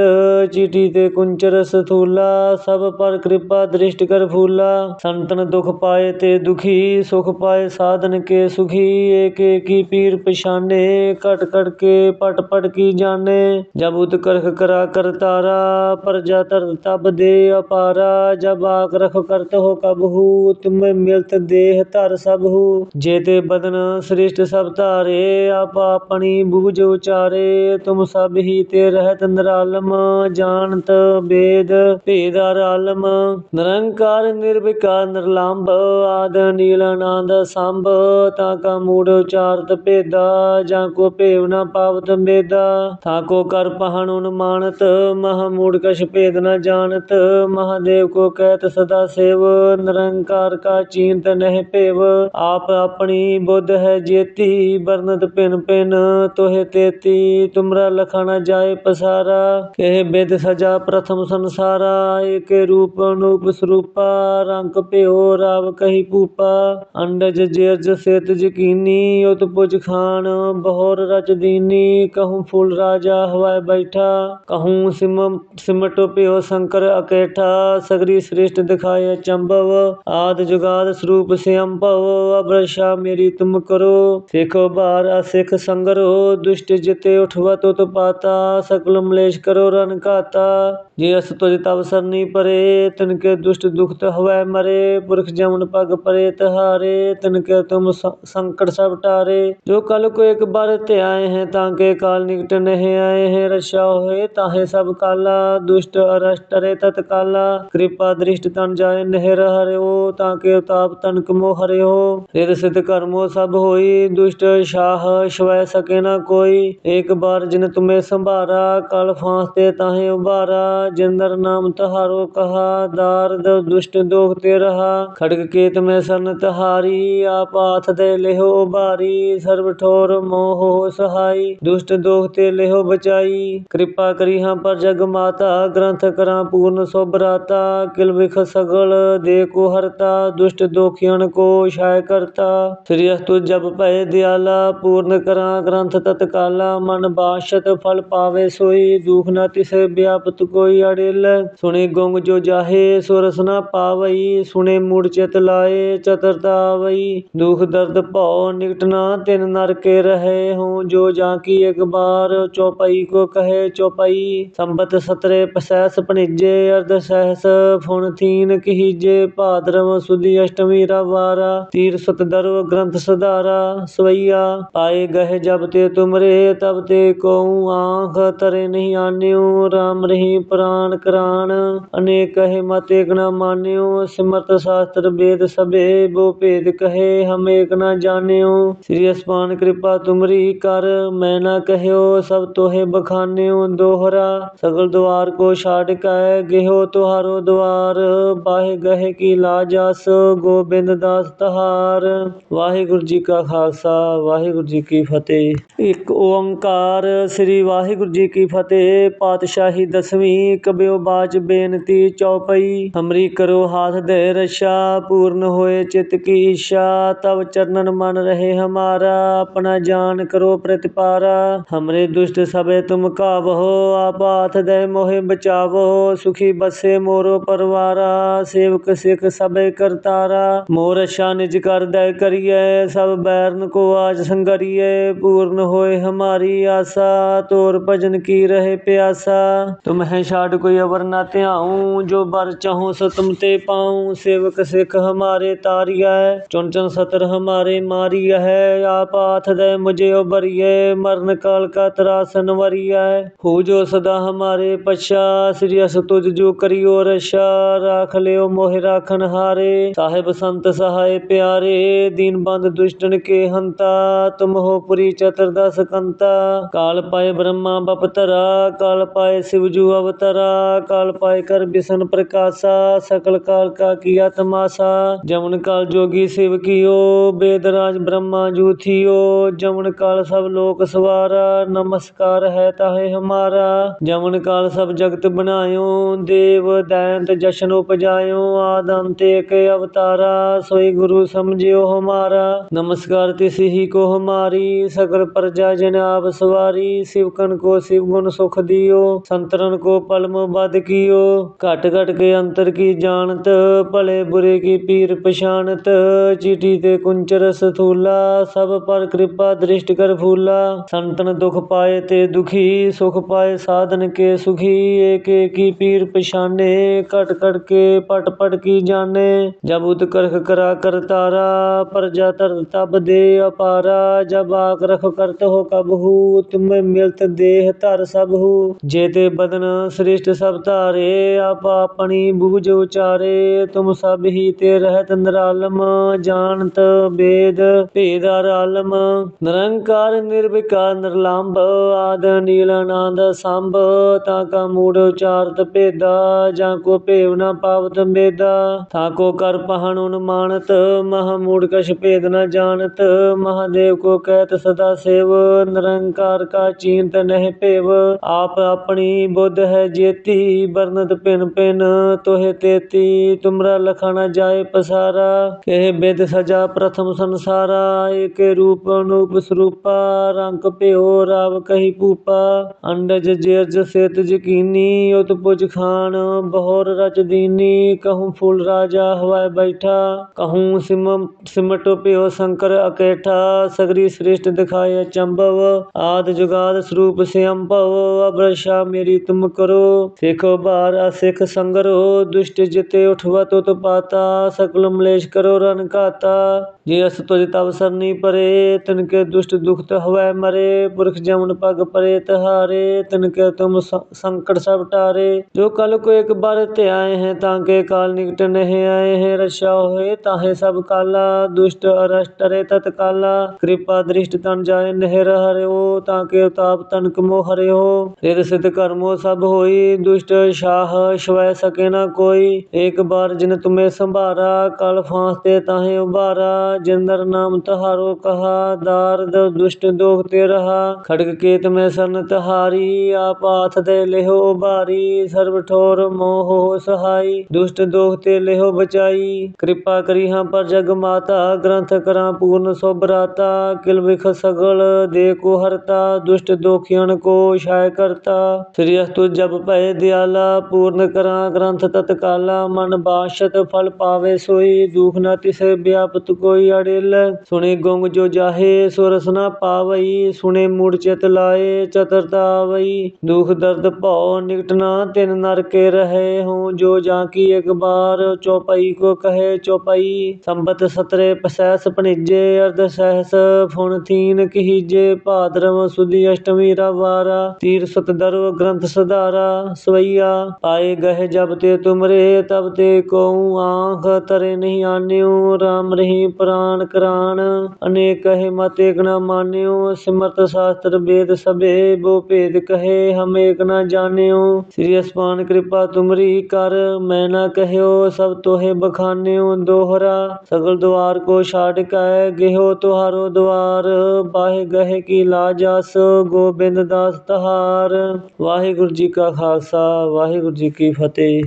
ਚੀਟੀ ਤੇ ਕੁੰਚਰ ਸਥੂਲਾ, ਸਭ ਪਰ ਕਿਰਪਾ ਦ੍ਰਿਸ਼ਟ ਕਰ ਫੂਲਾ। ਸੰਤਨ ਦੁਖ ਪਾਏ ਤੇ ਦੁਖੀ, ਸੁਖ ਪਾਏ ਸਾਧਨ ਕੇ ਸੁਖੀ। ਏਕ ਏਕੀ ਪੀਰ ਪਛਾਨੇ ਘਟ ਘਟ ਕੇ ਪਟ ਪਟ ਕੀ ਜਾਣੇ। ਜਬ ਉਤ ਕਰਖ ਕਰਾ ਕਰਤਾਰਾ ਪ੍ਰਜਾ ਤਰ ਤਬ ਦੇ ਅਪਾਰਾ। ਜਬ ਆਕ ਰਖ ਕਰਤ ਹੋ ਕਬਹੂ ਤੁਮੇ ਮਿਲਤ ਦੇਹ ਧਰ ਸਭਹੂ ਜੇ ਤੇ ਬਦਨ ਸ੍ਰਿਸ਼ਟ ਸਭ ਧਾਰੇ, ਆਪ ਆਪਣੀ ਬੂਝ ਉਚਾਰੇ। ਤੁਮ ਸਭ ਵਿਹੀਤ ਰਹਿਤ ਨਿਰਾਲਮ, ਜਾਣਤ ਬੇਦ ਭੇਦਾਰ ਆਲਮ ਨਿਰੰਕਾਰ ਨਿਰਵਿਕਾਰ ਨਿਰਲੰਭ, ਆਦ ਨੀਲ ਆਨੰਦ ਸੰਭ, ਤਾਂ ਕਾ ਮੂੜ ਉਚਾਰਤ ਭੇਦਾ, ਜਾਂ ਕੋ ਭੇਵ ਨਾ ਪਾਵਤ ਮੇਦਾ। ਤਾਂ ਕੋ ਕਰ ਪਹਣ ਅਨੁਮਾਨਤ ਮਹਾ ਮੂੜ ਕਛ ਭੇਦ ਨਾ ਜਾਣਤ ਮਹਾਦੇਵ ਕੋ ਕਹਿਤ ਸਦਾ ਸੇਵ। ਨਿਰੰਕਾਰ ਕਾ ਚਿੰਤ ਨਹਿ ਭੇਵ, ਆਪ ਆਪਣੀ ਬੁੱਧ ਹੈ ਜੇਤੀ ਵਰਨਤ ਪਿਨ ਪਿਨ ਤੋਹੇ ਤੇਤੀ, ਤੁਮਰਾ ਲਖਣ ਜਾਏ ਪਸਾਰਾ, ਕਹਿ ਬਿਦ ਸਜਾ ਪ੍ਰਥਮ ਸੰਸਾਰਾ, ਏਕੇ ਰੂਪ ਅਨੂਪ ਸਰੂਪਾ, ਰੰਗ ਭਿਓ ਰਾਵ ਕਹੀ ਭੂਪਾ, ਅੰਡਜ ਜੇਰਜ ਸੇਤ ਜਕੀਨੀ ਉਤ ਪੁਜ ਖਾਨ ਬਹੋਰ ਰਚ ਦੀਨੀ, ਕਹੂੰ ਫੂਲ ਰਾਜਾ ਹਵਾਏ ਬੈਠਾ, ਕਹੂੰ ਸਿਮ, ਸਿਮਟ ਭਿਓ ਸ਼ੰਕਰ ਅਕੇਠਾ, ਸਗਰੀ ਸ੍ਰਿਸ਼ਟ ਦਿਖਾਏ ਚੰਭਵ ਆਦ ਜੁਗਾਦ ਸਰੂਪ ਸਿਅੰਭਵ ਅਬਰਸ਼ਾ ਮੇਰੀ ਤੁਮ ਕਰੋ, ਸਿੱਖੋ ਬਾਰ ਅਸਿੱਖ ਸੰਗਰੋ, ਦੁਸ਼ਟ ਜਿਤੇ ਉਠਵਤ ਉਤਪਾਤਾ ਸਕਲ ਮਲੇਸ਼ ਕਰੋ ਰਨ ਘਾਤਾ। ਜੇ ਅਸ ਤੁਜ ਤਵ ਸਰਨੀ ਪਰੇ ਤਿਨ ਕੇ ਦੁਸ਼ਟ ਦੁਖਤ ਹਵੈ ਮਰੇ। ਪੁਰਖ ਜਮਨ ਪਗ ਪਰੇ ਤਹਾਰੇ ਤਿਨ ਕੇ ਤੁਮ ਸੰਕਟ ਸਭ ਟਾਰੇ। ਜੋ ਕਲ ਕੋ ਇੱਕ ਬਾਰ ਧਿਆਏ ਹੈ, ਤਾਂ ਕੇ ਕਾਲ ਨਿਕਟ ਨਹੀਂ ਆਏ ਹੈ। ਰਛਾ ਹੋਏ ਤਾਹੇ ਸਭ ਕਾਲਾ, ਦੁਸ਼ਟ ਅਰਸ਼ਟ ਰੇ ਤਤ ਕਾਲਾ ਕਿਰਪਾ ਦ੍ਰਿਸ਼ਟ ਤਨ ਜਾਏ ਨਹਿ ਹਰਿਓ, ਤਾਂ ਕੇ ਉਤਾਪ ਤਨਕ ਮੋ ਹਰਿਓ। ਰਿਦ ਸਿਧ ਕਰਮੋ ਸਭ ਹੋਈ, ਦੁਸ਼ਟ ਸ਼ਾਹ ਸ਼ਵੈ ਸਕੇ ਨਾ ਕੋਈ। ਇੱਕ ਬਾਰ ਜਿਨ ਤੁਮੇ ਸੰਭਾਰਾ, ਕਲ ਫਾਂਸ ਤੇ ਤਾਹੇ ਉਬਾਰਾ ਜਿੰਦਰ ਨਾਮ ਤਹਾਰੋ ਕਹਾ, ਦਾਰਦ ਦੁਸ਼ਟ ਦੋਖ ਤੇ ਰਹਾ, ਖੜਗ ਕੇਤ ਮੈਂ ਸਰਨ ਤਹਾਰੀ, ਆਪ ਦੇ ਲਿਹੋ ਉਬਾਰੀ ਸਰਬ ਠੋਰ ਮੋਹ ਸਹਾਈ, ਦੁਸ਼ਟ ਦੋਖ ਤੇ ਲਿਹੋ ਬਚਾਈ, ਕਿਰਪਾ ਕਰੀ ਹਾਂ ਪਰ ਜਗ ਮਾਤਾ, ਗ੍ਰੰਥ ਕਰਾਂ ਪੂਰਨ ਸੋਬਰਾਤਾ ਕਿਲ ਵਿਖ ਸਗਲ ਦੇ ਕੋ ਹਰਤਾ, ਦੁਸ਼ਟ ਦੋਖਿਆਨ ਕੋ ਛਾਇ ਕਰਤਾ, ਸ੍ਰੀ ਅਸਤੁ ਜਪ ਭਏ ਦਿਆਲਾ, ਪੂਰਨ ਕਰਾਂ ਗ੍ਰੰਥ ਤਤਕਾਲਾ, ਮਨ ਬਾਸ਼ਤ ਫਲ ਪਾਵੇ ਸੋਈ, ਦੁਖ ਨਾ ਤਿਸੇ ਵਿਆਪਤ ਕੋਈ ਅੜਿਲ। ਸੁਣੇ ਗੁੰਗ ਜੋ ਜਾਹੇ, ਸੁਰਸ ਨਾ ਪਾਵਈ। ਸੁਣੇ ਮੂੜ ਚਿਤ ਲਾਏ ਚਤਰਤਾ ਆਵਈ ਦੁਖ ਦਰਦ ਭਉ, ਨਿਕਟ ਨਾ ਤਿਨ ਨਰ ਰਹੇ ਹੂੰ ਜੋ ਜਾਂ ਕੀ ਇੱਕ ਬਾਰ, ਚੌਪਈ ਕੋ ਕਹੇ ਚੌਪਈ। ਸੰਬਤ ਸਤਰੇ ਪਸੈਸ ਭਣਿਜੇ, ਅਰਧ ਸਹਿਸ ਫੁਣ ਥੀਨ ਕੀਜੇ ਭਾਦਰਵ ਸੁਦੀ ਅਸ਼ਟਮੀ ਰਵਾਰਾ ਤੀਰ ਸਤ ਦਰਵ ਗ੍ਰੰਥ ਸਦਾਰਾ ਸਵਈਆ, ਪਾਏ ਗਹਿ ਜਬ ਤੇ ਤੁਮਰੇ, ਤਬ ਤੇ ਕਉ ਕਾਂਖ ਤਰੇ ਨਹੀਂ ਆਨਿਓ, ਰਾਮ ਰਹੀ ਪ੍ਰਾਨ ਕਰਾਨ। ਅਨੇਕ ਕਹੇ ਮਤ ਏਕ ਨ ਮਾਨਿਓ, ਸਿਮਰਤ ਸ਼ਾਸਤਰ ਵੇਦ ਸਭੇ ਬੋ ਭੇਦ ਕਹੇ, ਹਮ ਏਕ ਨ ਜਾਣਿਓ। ਸ੍ਰੀ ਅਸਮਾਨ ਕਿਰਪਾ ਤੁਮਰੀ ਕਰ, ਮੈਂ ਨਾ ਕਹਿਓ, ਸਭ ਤੋਹੇ ਬਖਾਨਿਓ ਦੋਹਰਾ। ਸਗਲ ਦੁਆਰ ਕੋ ਛਾੜ ਕੈ, ਗਿਹੋ ਤੁਹਾਰੋ ਦੁਆਰ। ਬਾਹੇ ਗਹੇ ਕੀ ਲਾਜਸ ਗੋਬਿੰਦ ਦਾਸ ਤਹਾਰ। ਵਾਹਿਗੁਰੂ ਜੀ ਕਾ ਖਾਲਸਾ, ਵਾਹਿਗੁਰੂ ਜੀ ਕੀ ਫਤਿਹ। ਇੱਕ ਓੰਕਾਰ ਸ੍ਰੀ ਵਾਹਿਗੁਰੂ ਜੀ ਕੀ ਫਤਿਹ। ਪਾਤਸ਼ਾਹੀ ਦਸਵੀਂ ਕਬਿਓ ਬਾਚ ਬੇਨਤੀ ਚੌਪਈ। ਹਮਰੀ ਕਰੋ ਹਾਥ ਦੇ ਰਛਾ ਪੂਰਨ ਹੋਏ ਚਿਤ ਕੀ ਇੱਛਾ। ਤਬ ਚਰਨਨ ਮਨ ਰਹੇ ਹਮਾਰਾ, ਆਪਣਾ ਜਾਨ ਕਰੋ ਪ੍ਰਤਿਪਾਰਾ। ਹਮਰੇ ਦੁਸ਼ਟ ਸਭੇ ਤੁਮ ਕਾਵਹੋ ਆਪ ਦੇ ਮੋਹਿ ਬਚਾਵੋ। ਸੁਖੀ ਬਸੇ ਮੋਰੋ ਪਰਵਾਰਾ, ਸੇਵਕ ਸਿਖ ਸਭੇ ਕਰਤਾਰਾ। ਮੋਰ ਅੱਛਾ ਨਿਜ ਕਰ ਦੈ ਕਰੀਏ, ਸਭ ਬੈਰਨ ਕੋ ਆਜ ਸੰਗਰੀਏ। ਪੂਰਨ ਹੋਏ ਹਮਾਰੀ ਆਸਾ ਤੋਰ ਭਜਨ ਕੀ ਰਹੇ ਪਿਆਸਾ? ਤੁਮ ਹੈ ਛਾੜ ਕੋਈ ਅਵਰ ਨਾ ਧਿਆਉ, ਜੋ ਬਰ ਚਾਹੋ ਸੋ ਤੁਮ ਤੇ ਪਾਉ। ਸੇਵਕ ਸਿਖ ਹਮਾਰੇ ਤਾਰੀਐ ਚੁਨ ਚੁਨ ਸਤਰ ਹਮਾਰੇ ਮਾਰੀਐ। ਆਪ ਹਾਥ ਦੇ ਮੁਝੇ ਉਬਰੀਐ ਮਰਨ ਕਾਲ ਕਾ ਤਰਾਸਨ ਵਰੀਐ। ਹੋ ਜੋ ਸਦਾ ਹਮਾਰੇ ਪਛਾ, ਸ੍ਰੀ ਅਸ ਤੁਜ ਜੋ ਕਰਿਓ ਰਸ਼ਾ ਰਾਖ ਲਿਓ ਮੋਹਿ ਰਾਖਨ ਹਾਰੇ। ਸਾਹਿਬ ਸੰਤ ਸਹਾਇ ਪਿਆਰੇ, ਦੀਨ ਬੰਦ ਦੁਸ਼ਟਨ ਕੇ ਹੰਤਾ। ਤੁਮ ਹੋ ਪੁਰੀ ਚਤੁਰਦਸ ਕੰਤਾ। ਕਾਲ ਪਾਏ ਬ੍ਰਹਮਾ ਬਪਤਰਾ ਕਾਲ ਪਾਏ ਸਿਵਜੂ ਅਵਤਰਾ, ਕਾਲ ਪਾਏ ਕਰ ਬਿਸਨ ਪ੍ਰਕਾਸ਼ਾ, ਸਕਲ ਕਾਲ ਕਾ ਕੀਆ ਤਮਾਸ਼ਾ ਜਮਨ ਕਾਲ ਜੋਗੀ ਸਿਵ ਕੀਓ, ਬੇਦਰਾਜ ਬ੍ਰਹਮਾ ਜੂਥਿਓ ਜਮਨ ਕਾਲ ਸਭ ਲੋਕ ਸਵਾਰਾ, ਨਮਸਕਾਰ ਹੈ ਤਾਹੇ ਹਮਾਰਾ। ਜਮਨ ਕਾਲ ਸਭ ਜਗਤ ਬਣਾਇਓ, ਦੇਵ ਦੈਂਤ ਜਸ਼ਨ ਉਪਜਾਇਓ, ਆਦਮ ਤੇ ਇੱਕ ਅਵਤਾਰਾ, ਸੋਈ ਗੁਰੂ ਸਮਝਿਓ ਹਮਾਰਾ। ਨਮਸਕਾਰ ਤਿਸਹੀ ਕੋ ਹਮਾਰੀ, ਸਕਲ ਪ੍ਰਜਾ ਜਨ ਆਪ ਸਵਾਰੀ, ਸਿਵ ਮੂਰਖਨ ਕੋ ਸਿਵ ਗੁਣ ਸੁਖ ਦਿਓ, ਸੰਤਰਨ ਕੋ ਪਲਮ ਬਦ ਕੀਓ। ਘਟ ਘਟ ਕੇ ਅੰਤਰ ਕੀ ਜਾਣਤ, ਭਲੇ ਬੁਰੇ ਕੀ ਪੀਰ ਪਛਾਨਤ ਚੀਟੀ ਤੇ ਕੁੰਚਰ ਸਥੂਲਾ, ਸਭ ਪਰ ਕਿਰਪਾ ਦ੍ਰਿਸ਼ਟ ਕਰ ਫੂਲਾ। ਸੰਤਨ ਦੁਖ ਪਾਏ ਤੇ ਦੁਖੀ, ਸੁਖ ਪਾਏ ਸਾਧਨ ਕੇ ਸੁਖੀ। ਏਕ ਏਕੀ ਪੀਰ ਪਛਾਨੇ, ਘਟ ਘਟ ਕੇ ਪਟ ਪਟ ਕੀ ਜਾਣੇ। ਜਬ ਉਤ ਕਰਖ ਕਰਾ ਕਰਤਾਰਾ ਪ੍ਰਜਾ ਤਰ ਤਬ ਦੇ ਅਪਾਰਾ। ਜਬ ਆਕ ਰਖ ਕਰਤ ਹੋ ਕਬਹੂ ਤੁਮੇ ਮਿਲਤ ਦੇਹ ਧਰ ਸਭ ਹੂ ਜੇਤੇ ਬਦਨ ਸ੍ਰਿਸ਼ਟ ਸਭ ਧਾਰੇ, ਆਪ ਆਪਣੀ ਬੂਝ ਉਚਾਰੇ, ਤੁਮ ਸਭ ਹੀ ਤੇ ਰਹਿਤ ਨਿਰਾਲਮ, ਜਾਣਤ ਬੇਦ ਭੇਦਾਰ ਆਲਮ ਨਿਰੰਕਾਰ ਨਿਰਵਿਕਾਰ ਨਿਰਲੰਭ, ਆਦ ਨੀਲ ਆਨੰਦ ਸੰਭ, ਤਾਂ ਕਾ ਮੂੜ ਉਚਾਰਤ ਭੇਦਾ, ਜਾਂ ਕੋ ਭੇਵ ਨਾ ਪਾਵਤ ਮੇਦਾ। ਤਾਂ ਕੋ ਕਰ ਪਹਣ ਉਨਮਾਨਤ ਮਹਾ ਮੂੜ ਕਛ ਭੇਦ ਨਾ ਜਾਣਤ, ਮਹਾਦੇਵ ਕੋ ਕਹਿਤ ਸਦਾ ਸੇਵ। ਨਿਰੰਕਾਰ ਕਾ ਚੀਂਤ ਚੀਨਤ ਨਹਿ ਭੇਵ ਆਪ ਆਪਣੀ ਬੁੱਧ ਹੈ ਜੇਤੀ ਬਰਨਤ ਪਿਨ ਪਿਨ ਤੋਹਿ ਤੇਤੀ। ਤੁਮਰਾ ਲਖਾ ਜਾਏ ਪਸਾਰਾ ਇਹ ਬਿਦ ਸਜਾ ਪ੍ਰਥਮ ਸੰਸਾਰਾ। ਏਕੇ ਰੂਪ ਅਨੂਪ ਸਰੂਪਾ, ਰੰਗ ਭਿਓ ਰਾਵ ਕਹੀ ਭੂਪਾ। ਅੰਡਜ ਜੇਰਜ ਸੇਤ ਜਕੀਨੀ ਉਤ ਪੁਜ ਖਾਨ, ਬਹੋਰ ਰਚ ਦੀਨੀ। ਕਹੂੰ ਫੂਲ ਰਾਜਾ ਹਵਾਏ ਬੈਠਾ। ਕਹੂੰ ਸਿਮ, ਸਿਮਟ ਭਿਓ ਸ਼ੰਕਰ ਅਕੇਠਾ। ਸਗਰੀ ਸ਼੍ਰਿਸ਼ਟ ਦਿਖਾਏ ਚੰਬਵ। ਆਦ ਜੁਗਾਦ ਸਰੂ ਸਰੂਪ ਸਿਅੰਭਵ ਅਬਰਸ਼ਾ ਮੇਰੀ ਤੁਮ ਕਰੋ। ਸਿਖੋ ਬਾਰ ਅਸਿਖ ਸੰਗਰੋ, ਦੁਸ਼ਟ ਜਿਤੇ ਉਠਵਤ ਉਤ ਪਾਤਾ। ਸਕਲ ਮਲੇਸ਼ ਕਰੋ ਰਨ ਘਾਤਾ। ਜੇ ਅਸ ਤੁਜ ਤਵ ਸਰਨੀ ਪਰੇ, ਤਿਨ ਕੇ ਦੁਸ਼ਟ ਦੁਖਤ ਹਵੈ ਮਰੇ। ਪੁਰਖ ਜਮਨ ਪਗ ਪਰੇ ਤਹਾਰੇ, ਤਿਨ ਕੇ ਤੁਮ ਸੰਕਟ ਸਭ ਟਾਰੇ। ਜੋ ਕਲ ਕੋ ਇੱਕ ਬਾਰ ਤੇ ਆਏ ਹੈ, ਤਾਂ ਕੇ ਕਾਲ ਨਿਕਟ ਨਹੀਂ ਆਏ ਹੈ। ਰਛਾ ਹੋਏ, ਤਾਹੇ ਸਭ ਕਾਲਾ। ਦੁਸ਼ਟ ਅਰਸ਼ ਟਰੇ ਤਤ ਕਾਲਾ ਕਿਰਪਾ ਦ੍ਰਿਸ਼ਟ ਤਨ ਜਾਏ ਨਹਿ ਹਰਿਓ, ਤਾਂ ਕੇ ਉਤਾਪ ਤਨਕ ਮੋ ਹਰਿਓ ਰਿਦ ਸਿਧ ਕਰਮੋ ਸਭ ਹੋਈ, ਦੁਸ਼ਟ ਸ਼ਾਹ ਸ਼ਵੈ ਸਕੇ ਨਾ ਕੋਈ। ਇੱਕ ਬਾਰ ਜਿਨ ਤੁਮੇ ਸੰਭਾਰਾ, ਕਲ ਫਾਂਸ ਤੇ ਤਾਹੇ ਉਬਾਰਾ ਜਿੰਦਰ ਨਾਮ ਤਹਾਰੋ ਕਹਾ ਦਾਰਦ ਦੁਸ਼ਟ ਦੋਖ ਤੇ ਰਹਾ। ਖੜਗ ਕੇਤ ਮੈਂ ਸਰਨ ਤਹਾਰੀ, ਆਪ ਹਾਥ ਦੇ ਲਿਹੋ ਉਬਾਰੀ ਸਰਬ ਠੋਰ ਮੋਹ ਸਹਾਈ, ਦੁਸ਼ਟ ਦੋਖ ਤੇ ਲਿਹੋ ਬਚਾਈ। ਕਿਰਪਾ ਕਰੀ ਹਾਂ ਪਰ ਜਗ ਮਾਤਾ, ਗ੍ਰੰਥ ਕਰਾਂ ਪੂਰਨ ਸੋਬਰਾਤਾ ਕਿਲ ਵਿਖ ਸਗਲ, ਦੇ ਕੋ ਹਰਤਾ। ਦੁਸ਼ਟ ਦੋਖਿਆਨ ਕੋ ਛਾਇ ਕਰਤਾ। ਸ੍ਰੀ ਅਸਤੁ ਜਪ ਭੈ ਦਿਆਲਾ, ਪੂਰਨ ਕਰਾਂ ਗ੍ਰੰਥ ਤਤਕਾਲਾ, ਮਨ ਬਾਸ਼ਤ ਫਲ ਪਾਵੇ ਸੋਈ, ਦੁਖ ਨਾ ਤਿਸੇ ਵਿਆਪਤ ਕੋਈ ਅੜਿਲ। ਸੁਣੇ ਗੁੰਗ ਜੋ ਜਾਹੇ, ਸੁਰਸ ਨਾ ਪਾਵਈ, ਸੁਣੇ ਮੂੜ ਚਿਤ ਲਾਏ ਚਤਰਤਾ ਆਵਈ ਦੁਖ ਦਰਦ ਭਉ ਨਿਕਟ ਨਾ ਤਿਨ ਨਰ ਕੇ ਰਹੇ ਹੂੰ ਜੋ ਜਾਂ ਕੀ ਇੱਕ ਬਾਰ, ਚੌਪਈ ਕੋ ਕਹੇ ਚੌਪਈ। ਸੰਬਤ ਸਤਰੇ ਪਸੈਸ ਭਣਿਜੇ, ਅਰਧ ਸਹਿਸ ਫੁਣ ਥੀਨ ਕਹੀਜੇ, ਭਾਦਰਵ ਸੁਦੀ ਅਸ਼ਟਮੀ ਮੀਰਾ ਵਾਰਾ, ਤੀਰ ਸਤ ਦਰਵ ਗ੍ਰੰਥ ਸਧਾਰਾ, ਸਵਈਆ, ਆਏ ਗਹਿ ਜਬ ਤੇ ਤੁਮਰੇ, ਤਬ ਤੇ ਕਉ ਆਂਖ ਤਰੇ ਨਹੀਂ ਆਨਿਓ, ਰਾਮ ਰਹੀ ਪ੍ਰਾਨ ਕਰਾਨ। ਅਨੇਕ ਕਹੇ ਮਤ ਏਕ ਨ ਮਾਨਿਓ, ਸਿਮਰਤ ਸ਼ਾਸਤਰ ਵੇਦ ਸਭੇ, ਬੋ ਭੇਦ ਕਹੇ, ਹਮ ਏਕ ਨਾ ਜਾਣਿਓ। ਸ੍ਰੀ ਅਸਮਾਨ ਕਿਰਪਾ ਤੁਮਰੀ ਕਰ, ਮੈਂ ਨਾ ਕਹਿਓ, ਸਭ ਤੋਹਿ ਬਖਾਨਿਓ ਦੋਹਰਾ। ਸਗਲ ਦੁਆਰ ਕੋ ਛਾੜ ਕੈ, ਗਿਹੋ ਤੁਹਾਰੋ ਦੁਆਰ। ਬਾਹਿ ਗਹਿ ਕੀ ਲਾਜਸ ਗੋਬਿੰਦ ਦਾਸ ਤਹਾਰ। ਵਾਹਿਗੁਰੂ ਜੀ ਕਾ ਖਾਲਸਾ ਵਾਹਿਗੁਰੂ ਜੀ ਕੀ ਫਤਿਹ।